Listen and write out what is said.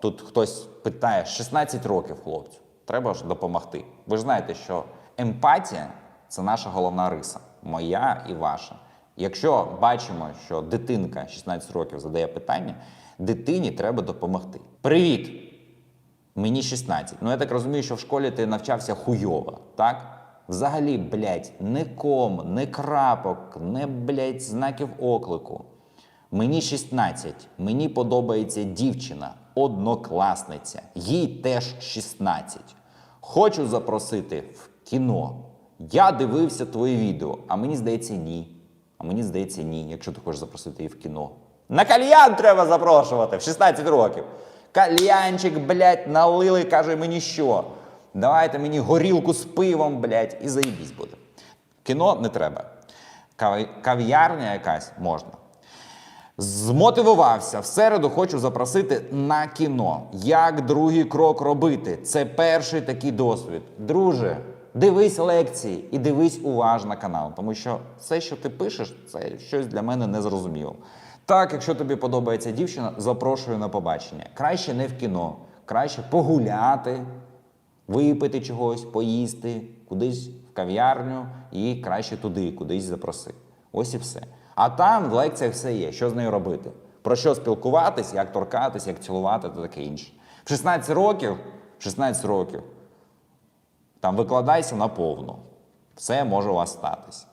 Тут хтось питає 16 років, хлопцю. Треба ж допомогти. Ви ж знаєте, що емпатія це наша головна риса, моя і ваша. Якщо бачимо, що дитинка 16 років задає питання, дитині треба допомогти. Привіт! Мені 16. Ну я так розумію, що в школі ти навчався хуйово, так? Взагалі, блядь, не ком, не крапок, не блядь, знаків оклику. Мені 16. Мені подобається дівчина, однокласниця. Їй теж 16. Хочу запросити в кіно. Я дивився твоє відео, а мені здається, ні. А мені здається, ні, якщо ти хочеш запросити її в кіно. На кальян треба запрошувати в 16 років. Кальянчик, блядь, налили, каже мені що. Давайте мені горілку з пивом, блядь, і заїбісь буде. Кіно не треба. Кав'ярня якась можна. Змотивувався. В середу хочу запросити на кіно. Як другий крок робити? Це перший такий досвід. Друже, дивись лекції і дивись уважно канал, тому що все, що ти пишеш, це щось для мене незрозуміло. Так, якщо тобі подобається дівчина, запрошую на побачення. Краще не в кіно, краще погуляти, випити чогось, поїсти, кудись в кав'ярню і краще туди, кудись запроси. Ось і все. А там в лекціях все є, що з нею робити. Про що спілкуватись, як торкатись, як цілувати та таке інше. В 16 років, в 16 років, там викладайся наповну. Все може у вас статись.